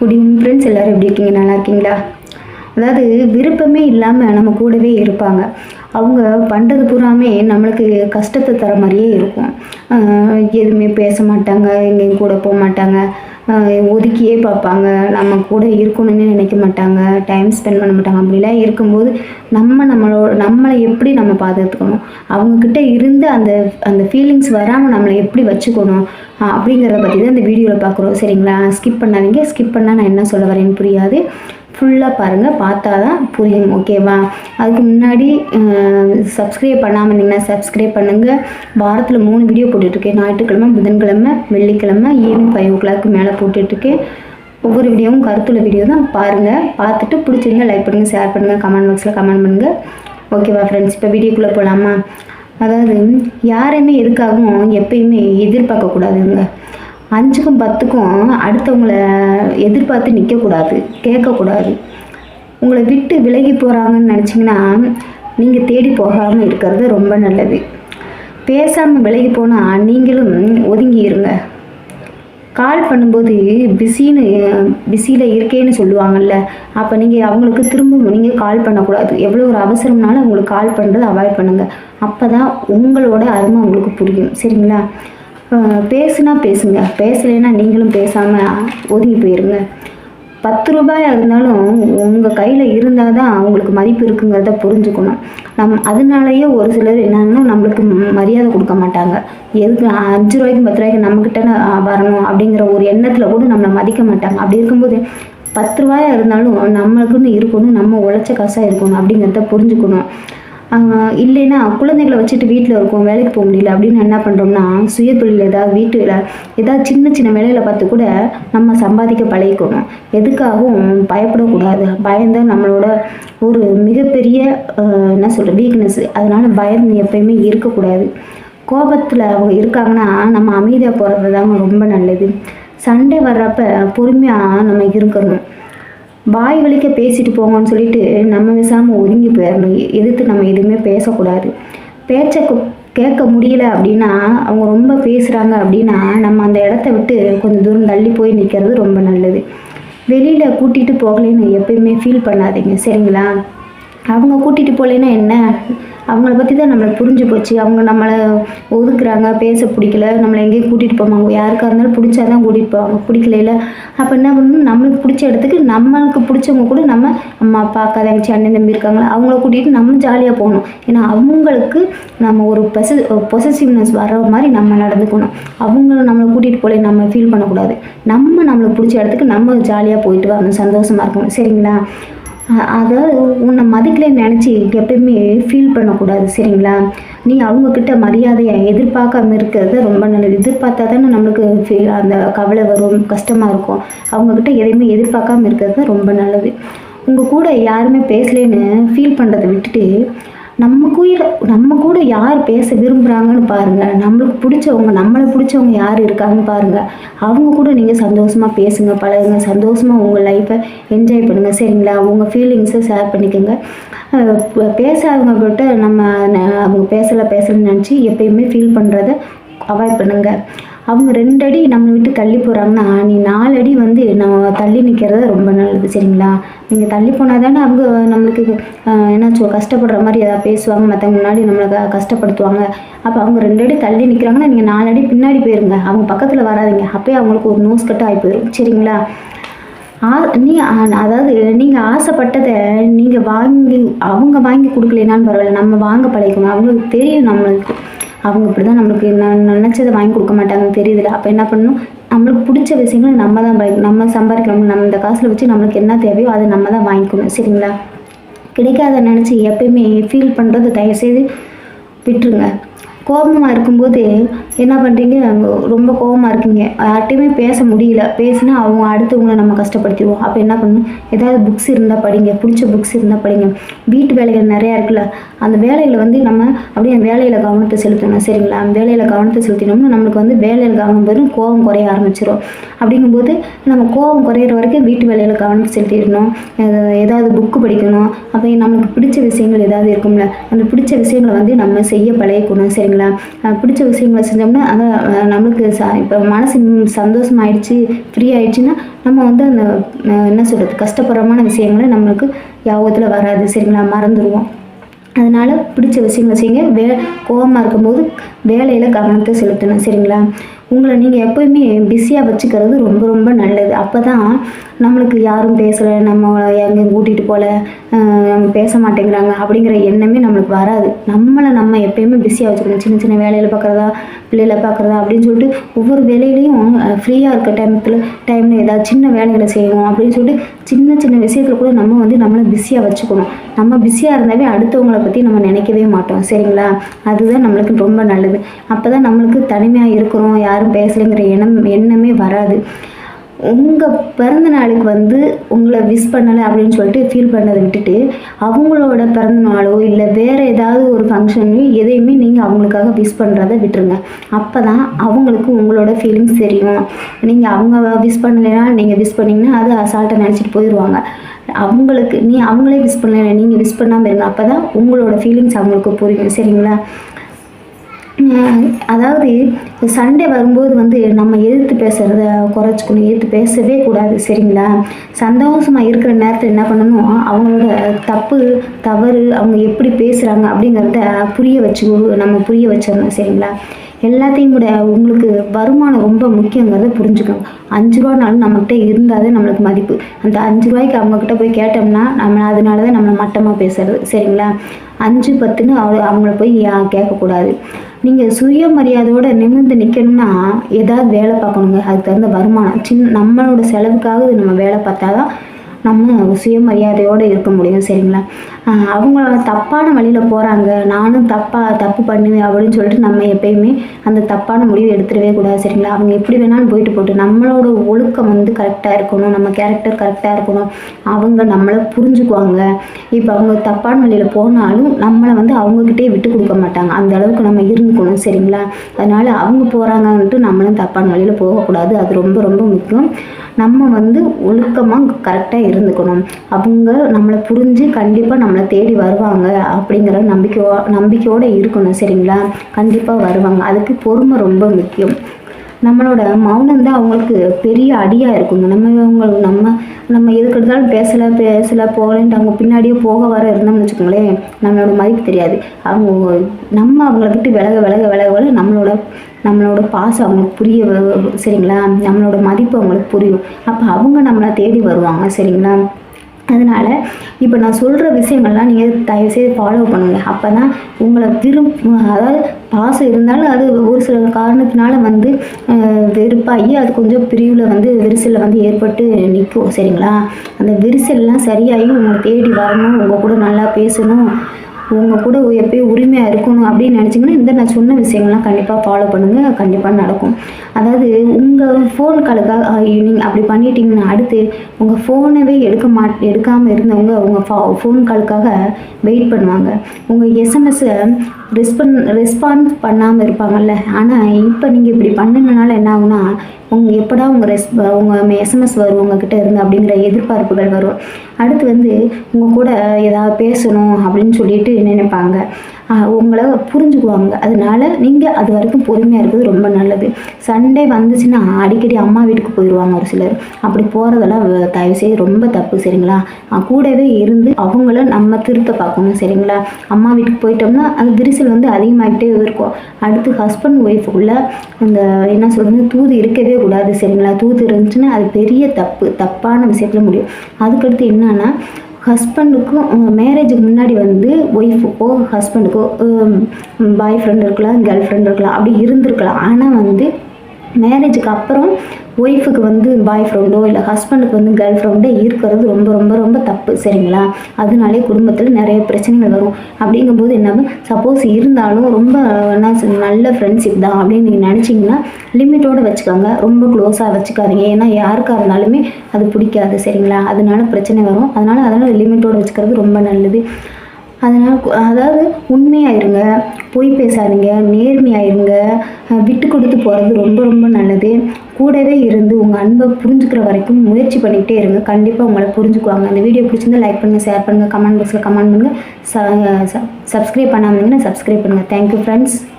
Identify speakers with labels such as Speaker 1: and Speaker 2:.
Speaker 1: good evening friends எல்லோரும் எப்படி இருக்கீங்க நல்லா இருக்கீங்களா அதாவது விருப்பமே இல்லாமல் நம்ம கூடவே இருப்பாங்க அவங்க பண்ணுறது பூராமே நம்மளுக்கு கஷ்டத்தை தர மாதிரியே இருக்கும் எதுவுமே பேச மாட்டாங்க எங்கேயும் கூட போக மாட்டாங்க ஒதுக்கியே பார்ப்பாங்க நம்ம கூட இருக்கணும்னு நினைக்க மாட்டாங்க டைம் ஸ்பெண்ட் பண்ண மாட்டாங்க அப்படிலாம் இருக்கும்போது நம்ம நம்மளோட நம்மளை எப்படி நம்ம பார்த்துக்கணும் அவங்கக்கிட்ட இருந்து அந்த அந்த ஃபீலிங்ஸ் வராமல் நம்மளை எப்படி வச்சுக்கணும் அப்படிங்கிறத பற்றி தான் இந்த வீடியோவில் பார்க்குறோம் சரிங்களா ஸ்கிப் பண்ணாதீங்க ஸ்கிப் பண்ணால் நான் என்ன சொல்ல வரேன்னு புரியாது ஃபுல்லாக பாருங்கள் பார்த்தா தான் புரியும் ஓகேவா அதுக்கு முன்னாடி சப்ஸ்கிரைப் பண்ணாமல் இருந்தீங்கன்னா சப்ஸ்கிரைப் பண்ணுங்கள் வாரத்தில் மூணு வீடியோ போட்டுட்ருக்கேன் ஞாயிற்றுக்கிழமை புதன்கிழமை வெள்ளிக்கிழமை ஈவினிங் ஃபைவ் ஓ கிளாக்கு மேலே போட்டுட்ருக்கேன் ஒவ்வொரு வீடியோவும் கருத்துள்ள வீடியோ தான் பாருங்கள் பார்த்துட்டு பிடிச்சிருந்தா லைக் பண்ணுங்கள் ஷேர் பண்ணுங்கள் கமெண்ட் பாக்ஸில் கமெண்ட் பண்ணுங்கள் ஓகேவா ஃப்ரெண்ட்ஸ் இப்போ வீடியோக்குள்ளே போகலாமா அதாவது யாரையுமே எதுக்காகவும் எப்பயுமே எதிர்பார்க்கக்கூடாதுங்க அஞ்சுக்கும் பத்துக்கும் அடுத்தவங்கள எதிர்பார்த்து நிற்கக்கூடாது கேட்கக்கூடாது உங்களை விட்டு விலகி போகிறாங்கன்னு நினச்சிங்கன்னா நீங்கள் தேடி போகாமல் இருக்கிறது ரொம்ப நல்லது பேசாமல் விலகி போனால் நீங்களும் ஒதுங்கிடுங்க கால் பண்ணும்போது பிஸின்னு பிஸியில் இருக்கேன்னு சொல்லுவாங்கள்ல அப்போ நீங்கள் அவங்களுக்கு திரும்ப நீங்கள் கால் பண்ணக்கூடாது எவ்வளோ ஒரு அவசரம்னாலும் அவங்களுக்கு கால் பண்ணுறது அவாய்ட் பண்ணுங்கள் அப்போ தான் உங்களோட அருமை உங்களுக்கு புரியும் சரிங்களா பேசுனா பேசுங்க பேசலைன்னா நீங்களும் பேசாமல் ஒதுங்கி போயிருங்க பத்து ரூபாயாக இருந்தாலும் உங்கள் கையில் இருந்தால் தான் அவங்களுக்கு மதிப்பு இருக்குங்கிறத புரிஞ்சுக்கணும் நம் அதனாலயே ஒரு சிலர் என்னன்னா நம்மளுக்கு மரியாதை கொடுக்க மாட்டாங்க எதுக்கு அஞ்சு ரூபாய்க்கு பத்து ரூபாய்க்கு நம்மக்கிட்ட வரணும் அப்படிங்கிற ஒரு எண்ணத்தில் கூட நம்மளை மதிக்க மாட்டாங்க அப்படி இருக்கும்போது பத்து ரூபாயாக இருந்தாலும் நம்மளுக்குன்னு இருக்கணும் நம்ம உழைச்ச காசாக இருக்கணும் அப்படிங்கிறத புரிஞ்சுக்கணும் இல்லைன்னா குழந்தைகளை வச்சுட்டு வீட்டில் இருக்கோம் வேலைக்கு போக முடியல அப்படின்னு என்ன பண்ணுறோம்னா சுய தொழில் ஏதாவது வீட்டில் ஏதாவது சின்ன சின்ன வேலையில் பார்த்து கூட நம்ம சம்பாதிக்க பழகிக்கணும் எதுக்காகவும் பயப்படக்கூடாது பயந்தான் நம்மளோட ஒரு மிகப்பெரிய என்ன சொல்கிற வீக்னஸ் அதனால் பயம் எப்பயுமே இருக்கக்கூடாது கோபத்தில் அவங்க இருக்காங்கன்னா நம்ம அமைதியாக போகிறது தாங்க ரொம்ப நல்லது சண்டை வர்றப்ப பொறுமையாக நம்ம இருக்கணும் வாய் வலிக்க பேசிட்டு போங்கன்னு சொல்லிட்டு நம்ம பேசாமல் ஒதுங்கி போயிடணும் எதிர்த்து நம்ம எதுவுமே பேசக்கூடாது பேச்ச கேட்க முடியல அப்படின்னா அவங்க ரொம்ப பேசுகிறாங்க அப்படின்னா நம்ம அந்த இடத்த விட்டு கொஞ்சம் தூரம் தள்ளி போய் நிற்கிறது ரொம்ப நல்லது வெளியில் கூட்டிகிட்டு போகலைன்னு எப்பயுமே ஃபீல் பண்ணாதீங்க சரிங்களா அவங்க கூட்டிகிட்டு போகலைன்னா என்ன அவங்கள பற்றி தான் நம்மளை புரிஞ்சு போச்சு அவங்க நம்மளை ஒதுக்குறாங்க பேச பிடிக்கல நம்மளை எங்கேயும் கூட்டிகிட்டு போவாங்க யாருக்காக இருந்தாலும் பிடிச்சா தான் கூட்டிகிட்டு போவாங்க பிடிக்கல அப்போ என்ன பண்ணணும் நம்மளுக்கு பிடிச்ச இடத்துக்கு நம்மளுக்கு பிடிச்சவங்க கூட நம்ம அம்மா அப்பா அக்கா தங்கச்சி அண்ணன் தம்பி இருக்காங்களா அவங்கள கூட்டிகிட்டு நம்ம ஜாலியாக போகணும் ஏன்னா அவங்களுக்கு நம்ம ஒரு பெச பொசசிவ்னஸ் வர மாதிரி நம்ம நடந்துக்கணும் அவங்கள நம்மளை கூட்டிகிட்டு போல நம்ம ஃபீல் பண்ணக்கூடாது நம்ம நம்மளுக்கு பிடிச்ச இடத்துக்கு நம்ம ஜாலியாக போயிட்டு வரணும் சந்தோஷமாக இருக்கணும் சரிங்களா அதாவது உன்னை மதிக்கலன்னு நினச்சி எப்பயுமே ஃபீல் பண்ணக்கூடாது சரிங்களா நீ அவங்கக்கிட்ட மரியாதையை எதிர்பார்க்காம இருக்கிறத ரொம்ப நல்லது எதிர்பார்த்தா தானே நம்மளுக்கு ஃபீல் அந்த கவலை வரும் கஷ்டமாக இருக்கும் அவங்கக்கிட்ட எதையுமே எதிர்பார்க்காம இருக்கிறது தான் ரொம்ப நல்லது உங்கள் கூட யாருமே பேசலேன்னு ஃபீல் பண்ணுறதை விட்டுட்டு நம்ம கூட நம்ம கூட யார் பேச விரும்புகிறாங்கன்னு பாருங்கள் நம்மளுக்கு பிடிச்சவங்க நம்மளை பிடிச்சவங்க யார் இருக்காங்கன்னு பாருங்கள் அவங்க கூட நீங்கள் சந்தோஷமாக பேசுங்க பழகுங்க சந்தோஷமாக உங்கள் லைஃப்பை என்ஜாய் பண்ணுங்கள் சரிங்களா உங்கள் ஃபீலிங்ஸை ஷேர் பண்ணிக்கோங்க பேசாதவங்க போட்டு நம்ம அவங்க பேசலை பேசலன்னு நினச்சி எப்பயுமே ஃபீல் பண்ணுறத அவாய்ட் பண்ணுங்கள் அவங்க ரெண்டு அடி நம்ம விட்டு தள்ளி போகிறாங்கன்னா நீ நாலு அடி வந்து நம்ம தள்ளி நிற்கிறது ரொம்ப நல்லது சரிங்களா நீங்கள் தள்ளி போனால் தானே அவங்க நம்மளுக்கு என்னாச்சோ கஷ்டப்படுற மாதிரி ஏதாவது பேசுவாங்க மற்றவங்க முன்னாடி நம்மளை கஷ்டப்படுத்துவாங்க அப்போ அவங்க ரெண்டு அடி தள்ளி நிற்கிறாங்கன்னா நீங்கள் நாலு அடி பின்னாடி போயிருங்க அவங்க பக்கத்தில் வராதிங்க அப்போயே அவங்களுக்கு ஒரு நோஸ் கட் ஆகி போயிடும் சரிங்களா ஆ நீ அதாவது நீங்கள் ஆசைப்பட்டதை நீங்கள் வாங்கி அவங்க வாங்கி கொடுக்கலனாலும் பரவாயில்ல நம்ம வாங்க பழகணும் அவங்களுக்கு தெரியும் நம்மளுக்கு அவங்க இப்படி தான் நம்மளுக்கு நினச்சதை வாங்கி கொடுக்க மாட்டாங்கன்னு தெரியுதுல அப்போ என்ன பண்ணணும் நம்மளுக்கு பிடிச்ச விஷயங்களை நம்ம தான் நம்ம சம்பாதிக்கணும் நம்ம இந்த காசில் வச்சு நம்மளுக்கு என்ன தேவையோ அதை நம்ம தான் வாங்கிக்கணும் சரிங்களா கிடைக்காத நினச்சி எப்பயுமே ஃபீல் பண்ணுறது தயவுசெய்து விட்டுருங்க கோபமாக இருக்கும்போது என்ன பண்ணுறீங்க ரொம்ப கோபமாக இருக்கீங்க யார்கிட்டையுமே பேச முடியல பேசினா அவங்க அடுத்தவங்கள நம்ம கஷ்டப்படுத்திடுவோம் அப்போ என்ன பண்ணணும் ஏதாவது புக்ஸ் இருந்தால் படிங்க பிடிச்ச புக்ஸ் இருந்தால் படிங்க வீட்டு வேலைகள் நிறையா இருக்குல்ல அந்த வேலையில் வந்து நம்ம அப்படியே வேலையில் கவனத்தை செலுத்தணும் சரிங்களா வேலையில் கவனத்தை செலுத்தினோம்னா நம்மளுக்கு வந்து வேலையில் கவனம் வரும் கோபம் குறைய ஆரம்பிச்சிடும் அப்படிங்கும்போது நம்ம கோபம் குறையிற வரைக்கும் வீட்டு வேலையில் கவனத்தை செலுத்திடணும் ஏதாவது புக்கு படிக்கணும் அப்போ நம்மளுக்கு பிடிச்ச விஷயங்கள் ஏதாவது இருக்கும்ல அந்த பிடிச்ச விஷயங்களை வந்து நம்ம செய்ய பழகிக்கணும் சரி சரிங்களா பிடிச்ச விஷயங்களை செஞ்சோம்னா அதை நம்மளுக்கு ச இப்போ மனசு சந்தோஷம் ஆயிடுச்சு ஃப்ரீ ஆயிடுச்சுன்னா நம்ம வந்து அந்த என்ன சொல்கிறது கஷ்டப்படுறமான விஷயங்களை நம்மளுக்கு யாபகத்தில் வராது சரிங்களா மறந்துடுவோம் அதனால் பிடிச்ச விஷயங்களை செய்யுங்க வே கோபமாக இருக்கும்போது வேலையில் கவனத்தை செலுத்தணும் சரிங்களா உங்களை நீங்கள் எப்போயுமே பிஸியாக வச்சுக்கிறது ரொம்ப ரொம்ப நல்லது அப்போ தான் நம்மளுக்கு யாரும் பேசலை நம்ம எங்கேயும் கூட்டிகிட்டு போகல பேச மாட்டேங்கிறாங்க அப்படிங்கிற எண்ணமே நம்மளுக்கு வராது நம்மளை நம்ம எப்பயுமே பிஸியாக வச்சுக்கணும் சின்ன சின்ன வேலையில் பார்க்குறதா பிள்ளைகளை பார்க்குறதா அப்படின்னு சொல்லிட்டு ஒவ்வொரு வேலையிலையும் ஃப்ரீயாக இருக்க டைமத்தில் டைமில் ஏதாவது சின்ன வேலைகளை செய்வோம் அப்படின்னு சொல்லிட்டு சின்ன சின்ன விஷயத்தில் கூட நம்ம வந்து நம்மளை பிஸியாக வச்சுக்கணும் நம்ம பிஸியாக இருந்தாவே அடுத்தவங்களை பற்றி நம்ம நினைக்கவே மாட்டோம் சரிங்களா அதுதான் நம்மளுக்கு ரொம்ப நல்லது அப்போ தான் நம்மளுக்கு தனிமையாக இருக்கிறோம் யாரும் பேசலைங்கிற எண்ணம் எண்ணமே வராது உங்கள் பிறந்த நாளுக்கு வந்து உங்களை விஷ் பண்ணலை அப்படின்னு சொல்லிட்டு ஃபீல் பண்ணதை விட்டுட்டு அவங்களோட பிறந்த நாளோ இல்லை வேறு ஏதாவது ஒரு ஃபங்க்ஷனோ எதையுமே நீங்கள் அவங்களுக்காக விஷ் பண்ணுறத விட்டுருங்க அப்போ தான் அவங்களுக்கு உங்களோட ஃபீலிங்ஸ் தெரியும் நீங்கள் அவங்க விஷ் பண்ணலைன்னா நீங்கள் விஷ் பண்ணிங்கன்னா அது அசால்ட்டாக நினச்சிட்டு போயிடுவாங்க அவங்களுக்கு நீ அவங்களே விஷ் பண்ணலை நீங்கள் விஷ் பண்ணாமல் இருங்க அப்போ தான் உங்களோட ஃபீலிங்ஸ் அவங்களுக்கு புரியும் சரிங்களா அதாவது சண்டே வரும்போது வந்து நம்ம எதிர்த்து பேசுகிறத குறைச்சிக்கணும் எதிர்த்து பேசவே கூடாது சரிங்களா சந்தோஷமாக இருக்கிற நேரத்தில் என்ன பண்ணணும் அவங்களோட தப்பு தவறு அவங்க எப்படி பேசுகிறாங்க அப்படிங்கிறத புரிய வச்சு நம்ம புரிய வச்சிடணும் சரிங்களா எல்லாத்தையும் கூட உங்களுக்கு வருமானம் ரொம்ப முக்கியங்கிறத புரிஞ்சுக்கணும் அஞ்சு ரூபானாலும் நம்மகிட்ட இருந்தால் தான் நம்மளுக்கு மதிப்பு அந்த அஞ்சு ரூபாய்க்கு அவங்கக்கிட்ட போய் கேட்டோம்னா நம்ம அதனால தான் நம்மளை மட்டமாக பேசுறது சரிங்களா அஞ்சு பத்துன்னு அவ அவங்கள போய் கேட்கக்கூடாது நீங்கள் சுய நிமிர்ந்து நிற்கணும்னா ஏதாவது வேலை பார்க்கணுங்க அதுக்கு தகுந்த வருமானம் சின்ன நம்மளோட செலவுக்காக நம்ம வேலை பார்த்தா தான் நம்ம சுயமரியாதையோடு இருக்க முடியும் சரிங்களா அவங்க தப்பான வழியில் போகிறாங்க நானும் தப்பாக தப்பு பண்ணுவேன் அப்படின்னு சொல்லிட்டு நம்ம எப்பயுமே அந்த தப்பான முடிவு எடுத்துடவே கூடாது சரிங்களா அவங்க எப்படி வேணாலும் போயிட்டு போட்டு நம்மளோட ஒழுக்கம் வந்து கரெக்டாக இருக்கணும் நம்ம கேரக்டர் கரெக்டாக இருக்கணும் அவங்க நம்மளை புரிஞ்சுக்குவாங்க இப்போ அவங்க தப்பான வழியில் போனாலும் நம்மளை வந்து அவங்கக்கிட்டே விட்டு கொடுக்க மாட்டாங்க அந்த அளவுக்கு நம்ம இருந்துக்கணும் சரிங்களா அதனால் அவங்க போகிறாங்கன்ட்டு நம்மளும் தப்பான வழியில் போகக்கூடாது அது ரொம்ப ரொம்ப முக்கியம் நம்ம வந்து ஒழுக்கமாக கரெக்டாக இருந்துக்கணும் அவங்க நம்மளை புரிஞ்சு கண்டிப்பாக நம்மளை தேடி வருவாங்க அப்படிங்கிற நம்பிக்கையோ நம்பிக்கையோடு இருக்கணும் சரிங்களா கண்டிப்பாக வருவாங்க அதுக்கு பொறுமை ரொம்ப முக்கியம் நம்மளோட மௌனம் தான் அவங்களுக்கு பெரிய அடியாக இருக்குங்க நம்ம அவங்களுக்கு நம்ம நம்ம எதுக்கு எடுத்தாலும் பேசலை பேசலை போகலன்ட்டு அவங்க பின்னாடியே போக வர இருந்தோம்னு வச்சுக்கோங்களேன் நம்மளோட மதிப்பு தெரியாது அவங்க நம்ம அவங்கள விட்டு விலக விலக விலக நம்மளோட நம்மளோட பாசம் அவங்களுக்கு புரிய சரிங்களா நம்மளோட மதிப்பு அவங்களுக்கு புரியும் அப்போ அவங்க நம்மளை தேடி வருவாங்க சரிங்களா அதனால் இப்போ நான் சொல்கிற விஷயங்கள்லாம் நீங்கள் தயவுசெய்து ஃபாலோ பண்ணுங்க அப்போ தான் உங்களை விரும்ப அதாவது பாசம் இருந்தாலும் அது ஒரு சில காரணத்தினால வந்து வெறுப்பாகி அது கொஞ்சம் பிரிவில் வந்து விரிசலில் வந்து ஏற்பட்டு நிற்கும் சரிங்களா அந்த விரிசல்லாம் சரியாகி உங்களை தேடி வரணும் உங்கள் கூட நல்லா பேசணும் உங்கள் கூட எப்பயும் உரிமையாக இருக்கணும் அப்படின்னு நினச்சிங்கன்னா இந்த நான் சொன்ன விஷயங்கள்லாம் கண்டிப்பாக ஃபாலோ பண்ணுங்கள் கண்டிப்பாக நடக்கும் அதாவது உங்கள் ஃபோன் காலுக்காக ஈவினிங் அப்படி பண்ணிட்டீங்கன்னா அடுத்து உங்கள் ஃபோனவே எடுக்க மாட் எடுக்காமல் இருந்தவங்க அவங்க ஃபா ஃபோன் காலுக்காக வெயிட் பண்ணுவாங்க உங்கள் எஸ்எம்எஸ்ஸை ரெஸ்பன் ரெஸ்பான்ஸ் பண்ணாமல் இருப்பாங்கல்ல ஆனால் இப்போ நீங்கள் இப்படி பண்ணுங்கனால என்ன ஆகுனா உங்கள் எப்படா உங்கள் ரெஸ் உங்கள் எஸ்எம்எஸ் வரும் உங்ககிட்ட இருந்து அப்படிங்கிற எதிர்பார்ப்புகள் வரும் அடுத்து வந்து உங்கள் கூட ஏதாவது பேசணும் அப்படின்னு சொல்லிட்டு நினைப்பாங்க உங்களை புரிஞ்சுக்குவாங்க அதனால் நீங்கள் அது வரைக்கும் பொறுமையாக இருக்கிறது ரொம்ப நல்லது சண்டே வந்துச்சுன்னா அடிக்கடி அம்மா வீட்டுக்கு போயிடுவாங்க ஒரு சிலர் அப்படி போகிறதெல்லாம் தயவு தயவுசெய்து ரொம்ப தப்பு சரிங்களா கூடவே இருந்து அவங்கள நம்ம திருத்த பார்க்கணும் சரிங்களா அம்மா வீட்டுக்கு போயிட்டோம்னா அந்த விரிசல் வந்து அதிகமாகிட்டே இருக்கும் அடுத்து ஹஸ்பண்ட் ஒய்ஃபுக்குள்ள அந்த என்ன சொல்கிறது தூது இருக்கவே கூடாது சரிங்களா தூது இருந்துச்சுன்னா அது பெரிய தப்பு தப்பான விஷயத்தில் முடியும் அதுக்கடுத்து என்னன்னா ஹஸ்பண்டுக்கும் மேரேஜுக்கு முன்னாடி வந்து ஒய்ஃபுக்கோ ஹஸ்பண்டுக்கோ பாய் ஃப்ரெண்ட் இருக்கலாம் கேர்ள் ஃப்ரெண்ட் இருக்கலாம் அப்படி இருந்திருக்கலாம் ஆனால் வந்து மேரேஜுக்கு அப்புறம் ஒய்ஃபுக்கு வந்து பாய் ஃப்ரெண்டோ இல்லை ஹஸ்பண்டுக்கு வந்து கேர்ள் ஃப்ரெண்டோ இருக்கிறது ரொம்ப ரொம்ப ரொம்ப தப்பு சரிங்களா அதனாலே குடும்பத்தில் நிறைய பிரச்சனைகள் வரும் அப்படிங்கும்போது என்ன சப்போஸ் இருந்தாலும் ரொம்ப என்ன நல்ல ஃப்ரெண்ட்ஷிப் தான் அப்படின்னு நீங்கள் நினச்சிங்கன்னா லிமிட்டோடு வச்சுக்கோங்க ரொம்ப க்ளோஸாக வச்சுக்காதீங்க ஏன்னா யாருக்காக இருந்தாலுமே அது பிடிக்காது சரிங்களா அதனால பிரச்சனை வரும் அதனால் அதனால் லிமிட்டோடு வச்சுக்கிறது ரொம்ப நல்லது அதனால் அதாவது உண்மையாக இருங்க பொய் பேசாதீங்க நேர்மையாக இருங்க விட்டு கொடுத்து போகிறது ரொம்ப ரொம்ப நல்லது கூடவே இருந்து உங்கள் அன்பை புரிஞ்சுக்கிற வரைக்கும் முயற்சி பண்ணிக்கிட்டே இருங்க கண்டிப்பாக உங்களை புரிஞ்சுக்குவாங்க அந்த வீடியோ பிடிச்சிருந்தா லைக் பண்ணுங்கள் ஷேர் பண்ணுங்கள் கமெண்ட் பாக்ஸில் கமெண்ட் பண்ணுங்கள் ச சப்ஸ்கிரைப் பண்ணாமல் இருந்தீங்கன்னா சப்ஸ்கிரைப் பண்ணுங்கள் தேங்க்யூ ஃப்ரெண்ட்ஸ்